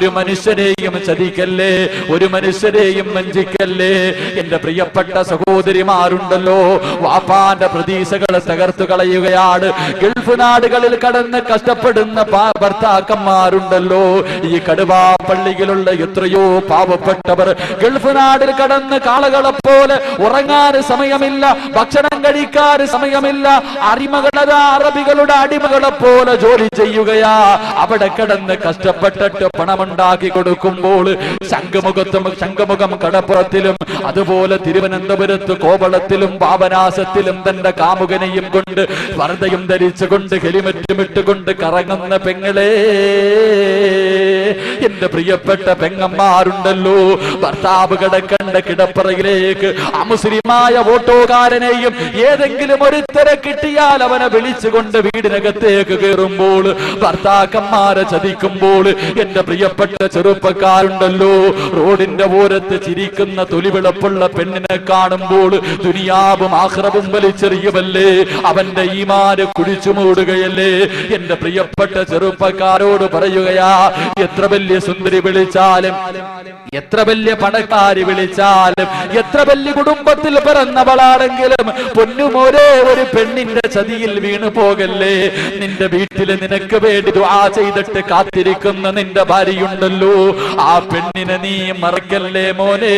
ഒരു മനുഷ്യരെയും ചതിക്കല്ലേ? ഒരു മനുഷ്യരെയും വഞ്ചിക്കല്ലേ? എന്റെ പ്രിയപ്പെട്ട സഹോദരിമാരുണ്ടല്ലോ വാപ്പാന്റെ പ്രതീക്ഷകളെ തകർത്തു കളയുകയാണ്. ഗൾഫ് നാടുകളിൽ കടന്ന് കഷ്ടപ്പെടുന്ന ഭർത്താക്കന്മാരുണ്ടല്ലോ ഈ കടുവാ പള്ളിയിലുള്ള എത്രയോ പാവപ്പെട്ടവർ. ഗൾഫ് നാടിൽ കടന്ന് കാളകളെ പോലെ ഉറങ്ങാൻ സമയമില്ല ഭക്ഷണം കഴിക്കാൻ സമയമില്ല അടിമകളതാ അറബികളുടെ അടിമകളെ പോലെ ജോലി ചെയ്യുകയാ. അവിടെ കിടന്ന് കഷ്ടപ്പെട്ടിട്ട് പണമുണ്ടാക്കി കൊടുക്കുമ്പോൾ ശംഖുമുഖത്തും ശംഖുമുഖം കടപ്പുറത്തിലും അതുപോലെ തിരുവനന്തപുരത്ത് കോവളത്തിലും പാപനാശത്തിലും തന്റെ കാമുകനെയും കൊണ്ട് വർദ്ധയും ധരിച്ചുകൊണ്ട് ഹെലിമറ്റും ഇട്ടുകൊണ്ട് കറങ്ങുന്ന പെങ്ങളെ. എന്റെ പ്രിയപ്പെട്ട പെങ്ങന്മാരുണ്ടല്ലോ ഭർത്താവ് കിടക്കണ്ട കിടപ്പറയിലേക്ക് അമുസ്ലിമായ ഓട്ടോകാരനെയും ഏതെങ്കിലും ഒരുത്തരെ കിട്ടിയാൽ അവനെ വിളിച്ചുകൊണ്ട് വീടിനകത്തേക്ക് കയറുമ്പോൾ ഭർത്താക്കന്മാരെ ചതിക്കുമ്പോൾ എന്റെ പ്രിയപ്പെട്ട ചെറുപ്പക്കാരുണ്ടല്ലോ. റോഡിന്റെ ഓരത്ത് ചിരിക്കുന്ന തൊലിവിളപ്പുള്ള പെണ്ണിനെ കാണുമ്പോൾ ദുനിയാവും ആഹ്റവും വലിച്ചെറിയുമല്ലേ? അവന്റെ ഈമാര് കുഴിച്ചു മൂടുകയല്ലേ? എന്റെ പ്രിയപ്പെട്ട ചെറുപ്പക്കാരോട് പറയുകയാ എത്ര വലിയ സുന്ദരി വിളിച്ചാലും എത്ര വലിയ പണക്കാരി വിളിച്ചാലും എത്ര വലിയ കുടുംബത്തിൽ പിറന്നവളാണെങ്കിലും പൊന്നുമോരെ ഒരു പെണ്ണിന്റെ ചതിയിൽ വീണു പോകല്ലേ? നിന്റെ വീട്ടിൽ നിനക്ക് വേണ്ടി ആ ചെയ്തിട്ട് കാത്തിരിക്കുന്ന നിന്റെ ഭാര്യയുണ്ടല്ലോ. ആ പെണ്ണിനെ നീ മറക്കല്ലേ മോനെ?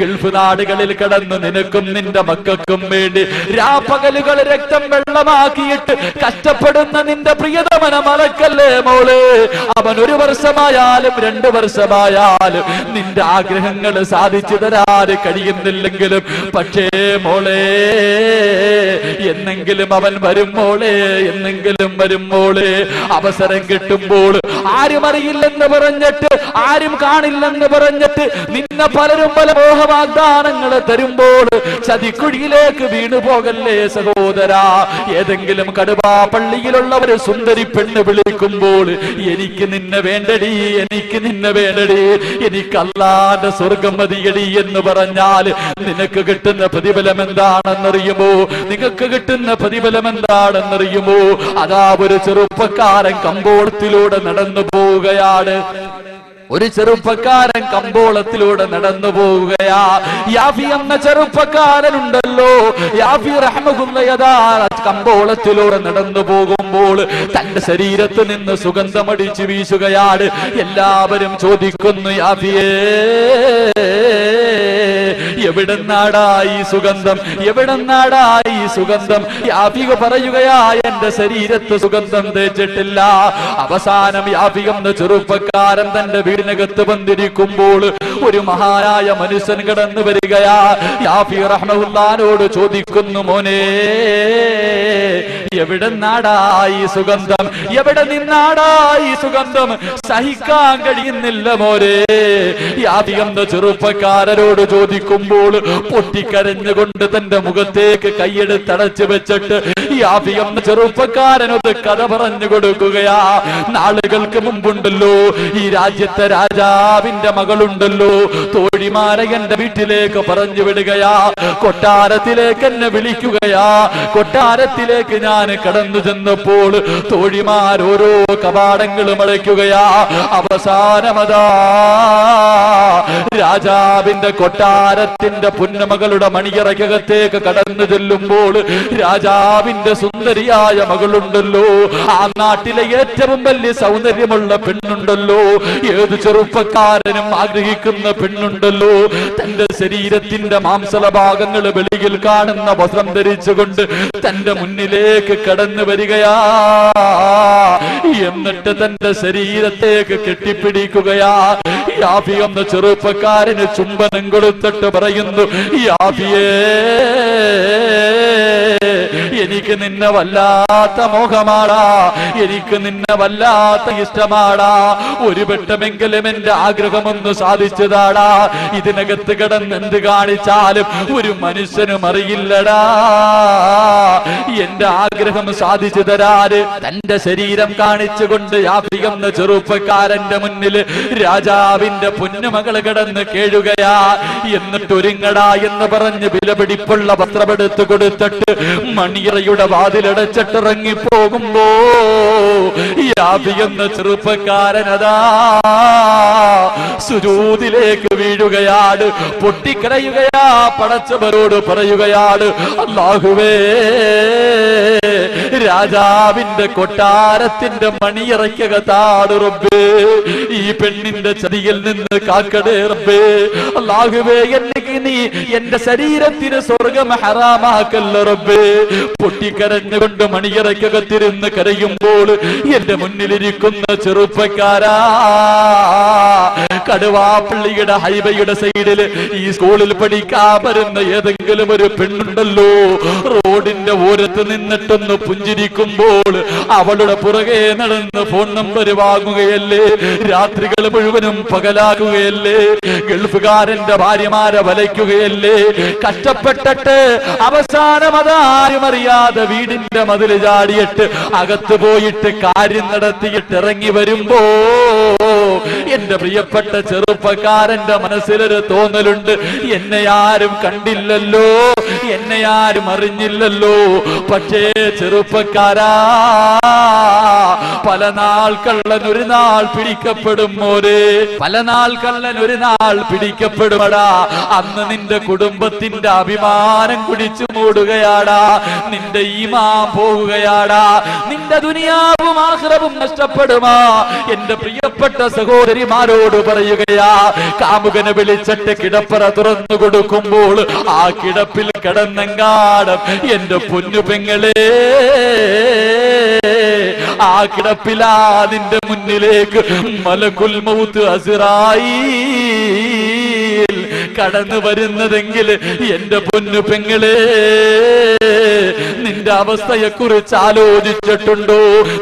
ഗൾഫ് നാടുകളിൽ കടന്ന് നിനക്കും നിന്റെ മക്കൾക്കും വേണ്ടി രാപ്പകലുകൾ രക്തം വെള്ളമാക്കിയിട്ട് കഷ്ടപ്പെടുന്ന നിന്റെ പ്രിയതമന മറക്കല്ലേ മോൾ? അവൻ ഒരു വർഷമായാലും രണ്ടു വർഷമായാലും നിന്റെ ആഗ്രഹങ്ങൾ സാധിച്ചു തരാൻ കഴിയുന്നില്ലെങ്കിലും പക്ഷേ മോളെ എന്നെങ്കിലും അവൻ വരും മോളെ എന്നെങ്കിലും വരും മോളെ അവസരം കിട്ടുമ്പോൾ ആരും അറിയില്ലെന്ന് പറഞ്ഞിട്ട് ആരും കാണില്ലെന്ന് പറഞ്ഞിട്ട് നിന്നെ പലരും പല മോഹ വാഗ്ദാനങ്ങൾ തരുമ്പോൾ ചതിക്കുഴിയിലേക്ക് വീണു പോകല്ലേ സഹോദരാ. ഏതെങ്കിലും കടുവാ പള്ളിയിലുള്ള ഒരു സുന്ദരി പെണ്ണ് വിളിക്കുമ്പോൾ എനിക്ക് നിന്നെ വേണ്ടടി എനിക്ക് നിന്നെ വേണ്ടടി എനിക്ക് അല്ലാന്റെ സ്വർഗം മതിയടി എന്ന് പറഞ്ഞാൽ നിനക്ക് കിട്ടുന്ന പ്രതിഫലം എന്താണെന്നറിയുമോ? നിങ്ങൾക്ക് കിട്ടുന്ന പ്രതിഫലം എന്താണെന്നറിയുമോ? അതാ ഒരു ചെറുപ്പക്കാരൻ കമ്പോളത്തിലൂടെ നടന്നു പോവുകയാണ്. ഒരു ചെറുപ്പക്കാരൻ കമ്പോളത്തിലൂടെ നടന്നു പോവുകയാ. യാഫി എന്ന ചെറുപ്പക്കാരനുണ്ടല്ലോ. യാഫി കമ്പോളത്തിലൂടെ നടന്നു പോകുമ്പോൾ തന്റെ ശരീരത്ത് നിന്ന് സുഗന്ധമടിച്ചു വീശുകയാണ്. എല്ലാവരും ചോദിക്കുന്നു യാഫിയേ എവിടെന്നാടായി സുഗന്ധം? എവിടെന്നാടായി സുഗന്ധം? യാഫിക പറയുകയാ എന്റെ ശരീരത്ത് സുഗന്ധം തേച്ചിട്ടില്ല. അവസാനം യാഫിക എന്ന ചെറുപ്പക്കാരൻ തന്റെ വീടിനകത്ത് വന്നിരിക്കുമ്പോൾ ഒരു മഹാനായ മനുഷ്യൻ കടന്നു വരികയാ. യാഫി റഹ്മുല്ലാനോട് ചോദിക്കുന്നു മോനെ എവിടെ നാടായി സുഗന്ധം? എവിടെ നിന്നാടായി സുഗന്ധം? സഹിക്കാൻ കഴിയുന്നില്ല മോരേ യാഫി എന്ന ചെറുപ്പക്കാരനോട് ചോദിക്കുമ്പോൾ പൊട്ടിക്കരഞ്ഞുകൊണ്ട് തന്റെ മുഖത്തേക്ക് കൈയെടുത്തടച്ചു വെച്ചിട്ട് യാഫി ചെറുപ്പക്കാരൻ ചെറുപ്പക്കാരനൊത് കഥ പറഞ്ഞു കൊടുക്കുകയാ. നാളുകൾക്ക് മുമ്പുണ്ടല്ലോ ഈ രാജ്യത്തെ രാജാവിന്റെ മകളുണ്ടല്ലോ. തോഴിമാരെ എന്റെ വീട്ടിലേക്ക് പറഞ്ഞു വിടുകയാ. കൊട്ടാരത്തിലേക്ക് എന്നെ വിളിക്കുകയാ. കൊട്ടാരത്തിലേക്ക് ഞാൻ കടന്നു ചെന്നപ്പോൾ തോഴിമാർ ഓരോ കവാടങ്ങളും അടയ്ക്കുകയാ. അവസാനമതാ രാജാവിന്റെ കൊട്ടാരത്തിന്റെ പുന്നമകളുടെ മണിയറകത്തേക്ക് കടന്നു ചെല്ലുമ്പോൾ രാജാവിന്റെ സുന്ദരിയായ മകളുണ്ടല്ലോ. ആ നാട്ടിലെ ഏറ്റവും വലിയ സൗന്ദര്യമുള്ള പെണ്ണുണ്ടല്ലോ. ഏത് ചെറുപ്പക്കാരനും ആഗ്രഹിക്കുന്ന പെണ്ണുണ്ടല്ലോ. തന്റെ ശരീരത്തിന്റെ മാംസല ഭാഗങ്ങൾ വെളിയിൽ കാണുന്ന വസ്ത്രം ധരിച്ചുകൊണ്ട് തന്റെ മുന്നിലേക്ക് കടന്നു വരികയാ. എന്നിട്ട് തന്റെ ശരീരത്തേക്ക് കെട്ടിപ്പിടിക്കുകയാ. യാഫി എന്ന ചെറുപ്പക്കാരന് ചുംബനം കൊടുത്തിട്ട് പറയുന്നു എനിക്ക് നിന്നെ വല്ലാത്ത മോഹമാടാ എനിക്ക് നിന്നെ വല്ലാത്ത ഇഷ്ടമാടാ. ഒരു പെട്ടമെങ്കിലും എന്റെ ആഗ്രഹമൊന്ന് സാധിച്ചതാടാ. ഇതിനകത്ത് കിടന്ന് എന്ത് കാണിച്ചാലും ഒരു മനുഷ്യനും അറിയില്ലടാ. എന്റെ ആഗ്രഹം സാധിച്ചു തരാറ് തന്റെ ശരീരം കാണിച്ചുകൊണ്ട് യാത്രികന്ന ചെറുപ്പക്കാരന്റെ മുന്നിൽ രാജാവിന്റെ പൊന്നുമകൾ കിടന്ന് കേഴുകയാ എന്നിട്ട് ഒരുങ്ങടാ എന്ന് പറഞ്ഞ് വിലപിടിപ്പുള്ള വസ്ത്രമെടുത്ത് കൊടുത്തിട്ട് മണിയറയുടെ വാതിലടച്ചിട്ടിറങ്ങി പോകുമ്പോ യാപിയെന്ന ചെറുപ്പക്കാരനതാ സുരൂതിലേക്ക് വീഴുകയാണ് പൊട്ടിക്കരയുകയാ പടച്ചവരോട് പറയുകയാണ് അല്ലാഹുവേ രാജാവിന്റെ കൊട്ടാരത്തിന്റെ മണിയറയ്ക്കകത്താണ് റബ്ബേ. ഈ പെണ്ണിന്റെ ചതിയിൽ നിന്ന് കാക്കടേ റബ്ബേ. അല്ലാഹുവേ എനിക്ക് നീ എന്റെ ശരീരത്തിന് സ്വർഗം ഹറാമാക്കല്ല റബ്ബേ. പൊട്ടിക്കരഞ്ഞുകൊണ്ട് മണിയറയ്ക്കകത്തിരുന്ന് കരയുമ്പോൾ എന്റെ മുന്നിലിരിക്കുന്ന ചെറുപ്പക്കാരാ. കടുവാപ്പള്ളിയുടെ ഹൈവേയുടെ സൈഡിൽ ഈ സ്കൂളിൽ പഠിക്കാൻ വരുന്ന ഏതെങ്കിലും ഒരു പെണ്ണുണ്ടല്ലോ. റോഡിന്റെ ഓരത്ത് നിന്നിട്ടൊന്ന് പുഞ്ചിരിക്കുമ്പോൾ അവളുടെ പുറകെ നടന്ന് ഫോൺ നമ്പർ വാങ്ങുകയല്ലേ? രാത്രികൾ മുഴുവനും പകലാകുകയല്ലേ? ഗൾഫുകാരന്റെ ഭാര്യമാരെ വലയ്ക്കുകയല്ലേ? കഷ്ടപ്പെട്ടിട്ട് അവസാനം അതാരും അറിയാതെ വീടിന്റെ മതിൽ ചാടിയിട്ട് അകത്ത് പോയിട്ട് കാര്യം നടത്തിയിട്ട് ഇറങ്ങി വരുമ്പോ എന്റെ പ്രിയപ്പെട്ട ചെറുപ്പക്കാരന്റെ മനസ്സിലൊരു തോന്നലുണ്ട്. എന്നെ ആരും കണ്ടില്ലല്ലോ. എന്നെ ആരും അറിഞ്ഞില്ലല്ലോ പക്ഷേ ചെറുപ്പക്കാരാ പല നാൾ കള്ളൻ ഒരു നാൾ പിടിക്കപ്പെടും മോരെ പല നാൾ കള്ളൻ ഒരു നാൾ പിടിക്കപ്പെടുമടാ. അന്ന് നിന്റെ കുടുംബത്തിന്റെ അഭിമാനം കുടിച്ചു മൂടുകയാടാ. നിന്റെ ഈമാൻ പോവുകയാടാ. നിന്റെ ദുനിയാവും ആഹ്റവും നഷ്ടപ്പെടുമാ. എന്റെ പ്രിയപ്പെട്ട സഹോദരിമാരോട് പറയുകയാ കാമുകനെ വിളിച്ചിട്ട് കിടപ്പറ തുറന്നു കൊടുക്കുമ്പോൾ ആ കിടപ്പിൽ കിടന്നെങ്കാടും എന്റെ പൊന്നു പെങ്ങളെ ആ കിടപ്പിലാ നിന്റെ മുന്നിലേക്ക് മലകുൽ മൗത്ത് അസിറായി കടന്നു വരുന്നതെങ്കിൽ എന്റെ പൊന്നു പെങ്ങളെ നിന്റെ അവസ്ഥയെ കുറിച്ച് ആലോചിച്ചിട്ടുണ്ടോ?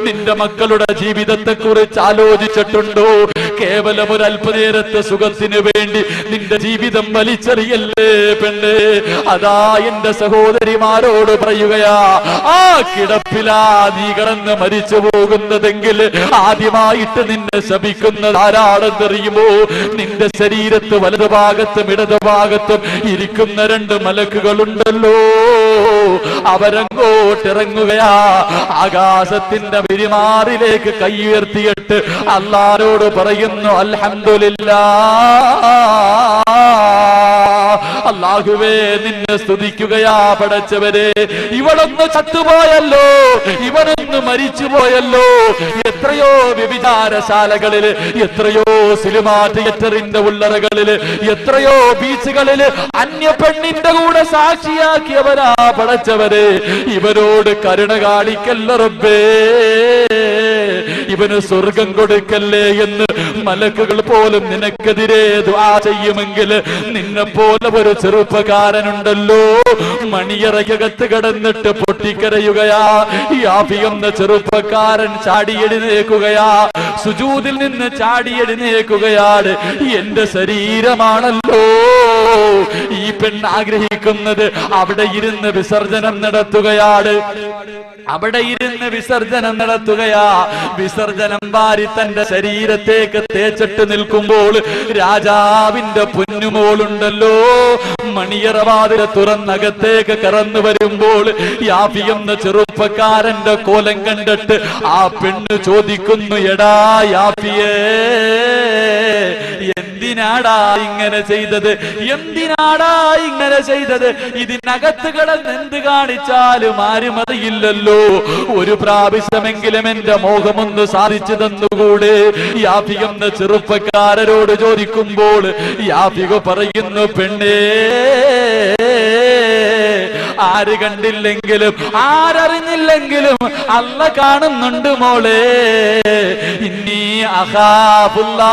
നിന്റെ മക്കളുടെ ജീവിതത്തെ കുറിച്ച് ആലോചിച്ചിട്ടുണ്ടോ? കേവലം ഒരു അല്പനേരത്തെ സുഖത്തിന് വേണ്ടി നിന്റെ ജീവിതം വലിച്ചെറിയല്ലേ പെണ്ണേ? അതാ എന്റെ സഹോദരിമാരോട് പറയുകയാ ആ കിടപ്പിലാ നീ മരിച്ചു പോകുന്നതെങ്കിൽ ആദ്യമായിട്ട് നിന്നെ ശപിക്കുന്നത് ആരാണെന്നറിയുമോ? നിന്റെ ശരീരത്ത് വലതുഭാഗത്തും ഇടതുഭാഗത്തും ഇരിക്കുന്ന രണ്ട് മലക്കുകളുണ്ടല്ലോ. അവരങ്ങോട്ടിറങ്ങുകയാ. ആകാശത്തിന്റെ പെരുമാറിലേക്ക് കൈ ഉയർത്തിയിട്ട് അല്ലാരോട് പറയുന്നു അൽഹംദുലില്ലാ അല്ലാഹുവേ നിന്നെ സ്തുതിക്കുകയാ പടച്ചവരെ ഇവളൊന്ന് ചത്തുപോയല്ലോ ഇവനൊന്ന് മരിച്ചുപോയല്ലോ. എത്രയോ വ്യഭിചാരശാലകളിൽ എത്രയോ സിനിമാ തിയേറ്ററിന്റെ ഉള്ളറകളിൽ എത്രയോ ബീച്ചുകളിൽ അന്യ പെണ്ണിന്റെ കൂടെ സാക്ഷിയാക്കിയവരാ പടച്ചവരെ ഇവരോട് കരുണ കാണിക്കല്ല റബ്ബേ. ഇവന് സ്വർഗം കൊടുക്കല്ലേ എന്ന് മലക്കുകൾ പോലും നിനക്കെതിരെ ദുആ ചെയ്യുമെങ്കിൽ നിന്നെ പോലെ ഒരു ചെറുപ്പക്കാരനുണ്ടല്ലോ. മണിയറയ്ക്കകത്ത് കടന്നിട്ട് പൊട്ടിക്കരയുകയാ. ഈ ആഫിയെന്ന ചെറുപ്പക്കാരൻ ചാടിയെഴുന്നേക്കുകയാ സുജൂതിൽ നിന്ന് ചാടിയെഴുന്നേക്കുകയാണ് എന്റെ ശരീരമാണല്ലോ. ഈ പെണ്ണ് ആഗ്രഹിക്കുന്നത് അവിടെ ഇരുന്ന് വിസർജനം നടത്തുകയാണ്. അവിടെ ഇരുന്ന് വിസർജനം നടത്തുകയാ. വിസർജനം വാരി തന്റെ ശരീരത്തേക്ക് തേച്ചിട്ട് നിൽക്കുമ്പോൾ രാജാവിന്റെ പൊന്നുമോളുണ്ടല്ലോ. മണിയറവാതിര തുറന്നകത്തേക്ക് കറന്നു വരുമ്പോൾ യാഫി എന്ന ചെറുപ്പക്കാരന്റെ കോലം കണ്ടിട്ട് ആ പെണ്ണ് ചോദിക്കുന്നു എടാ യാഫിയേ എന്തിനാടാ ഇങ്ങനെ ചെയ്തത്? എന്തിനാടാ ഇങ്ങനെ ചെയ്തത്? ഇതിനകത്ത് കിടന്ന് എന്ത് കാണിച്ചാലും ആരും അറിയില്ലല്ലോ. ഒരു പ്രാവശ്യമെങ്കിലും എന്റെ മോഹമൊന്ന് സാധിച്ചു തന്നുകൂടെ? എന്ന ചെറുപ്പക്കാരരോട് ചോദിക്കുമ്പോൾ യാഫിക പറയുന്നു പെണ്ണേ ആര് കണ്ടില്ലെങ്കിലും ആരറിഞ്ഞില്ലെങ്കിലും അല്ല കാണുന്നുണ്ട് മോളെ. ഇനി അഹാബുല്ലാ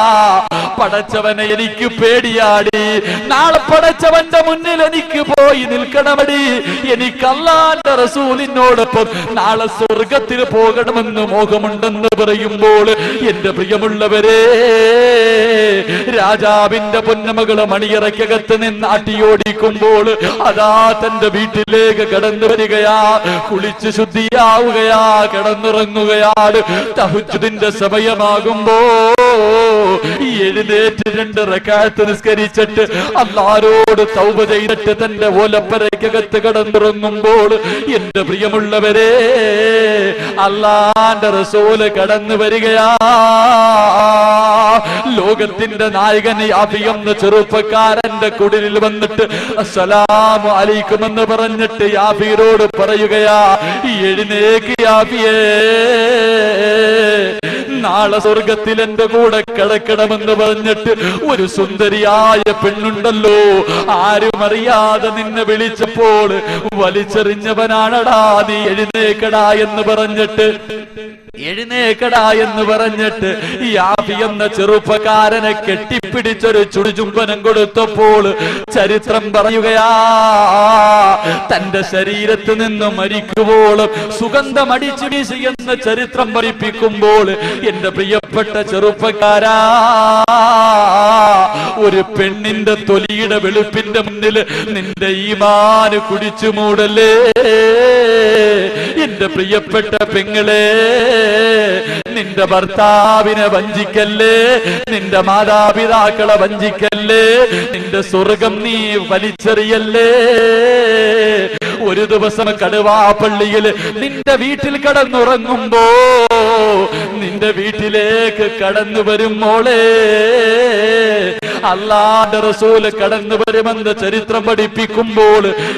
പടച്ചവനെ എനിക്ക് പേടിയാടി. നാളെ പടച്ചവന്റെ മുന്നിൽ എനിക്ക് പോയി നിൽക്കണമടി. എനിക്ക് റസൂലിനോടൊപ്പം നാളെ സ്വർഗത്തിൽ പോകണമെന്ന് മോഹമുണ്ടെന്ന് പറയുമ്പോൾ എന്റെ പ്രിയമുള്ളവരെ രാജാവിന്റെ പൊന്നമകൾ മണിയറയ്ക്കകത്ത് നിന്ന് അട്ടിയോടിക്കുമ്പോൾ അതാ തന്റെ വീട്ടിലേക്ക് കടന്നു വരികയാ. കുളിച്ച് ശുദ്ധിയാവുകയാ കിടന്നുറങ്ങുകയാണ് തഹുജുദിന്റെ സമയമാകുമ്പോ എഴുന്നേറ്റ് രണ്ട് റക്കാത്ത് നിസ്കരിച്ചിട്ട് അല്ലാരോട് തൗബ ചെയ്തിട്ട് തന്റെ ഓലപ്പരയ്ക്കകത്ത് കടന്നിറങ്ങുമ്പോൾ എന്റെ പ്രിയമുള്ളവരെ അല്ലാന്റെ റസൂൽ കടന്നു വരികയാ. ലോകത്തിന്റെ നായകനെ അഭിയെന്ന ചെറുപ്പക്കാരന്റെ കുടിലിൽ വന്നിട്ട് അസ്സലാമു അലൈക്കും എന്ന് പറഞ്ഞിട്ട് യാബിയോട് പറയുകയാ എഴുന്നേക്ക് യാഫിയേ. നാളെ സ്വർഗത്തിൽ എന്റെ കൂടെ കിടക്കണമെന്ന് പറഞ്ഞിട്ട് ഒരു സുന്ദരിയായ പെണ്ണുണ്ടല്ലോ. ആരും അറിയാതെ നിന്നെ വിളിച്ചപ്പോൾ വലിച്ചെറിഞ്ഞവനാണടാ നീ എഴുന്നേക്കടാ എന്ന് പറഞ്ഞിട്ട് എഴുന്നേക്കടാ എന്ന് പറഞ്ഞിട്ട് ആഫി എന്ന ചെറുപ്പക്കാരനെ കെട്ടിപ്പിടിച്ചൊരു ചുടുചുംബനം കൊടുത്തപ്പോൾ ചരിത്രം പറയുകയാ തന്റെ ശരീരത്ത് നിന്ന് മരിക്കുമ്പോളും സുഗന്ധം അടിച്ചു വീശി എന്ന ചരിത്രം പഠിപ്പിക്കുമ്പോൾ എന്റെ പ്രിയപ്പെട്ട ചെറുപ്പക്കാരാ ഒരു പെണ്ണിന്റെ തൊലിയുടെ വെളുപ്പിന്റെ മുന്നിൽ നിന്റെ ഈമാന് കുടിച്ചു മൂടല്ലേ? എന്റെ പ്രിയപ്പെട്ട പെങ്ങളെ നിന്റെ ഭർത്താവിനെ വഞ്ചിക്കല്ലേ നിന്റെ മാതാപിതാക്കളെ വഞ്ചിക്കല്ലേ നിന്റെ സ്വർഗം നീ വലിച്ചെറിയല്ലേ. ഒരു ദിവസം കടുവാപ്പള്ളിയിൽ നിന്റെ വീട്ടിൽ കടന്നുറങ്ങുമ്പോ നിന്റെ വീട്ടിലേക്ക് കടന്നു വരും മോളെ. അല്ലാന്റെ റസൂൽ കടന്നു വരുമെന്ന് ചരിത്രം പഠിപ്പിക്കുമ്പോൾ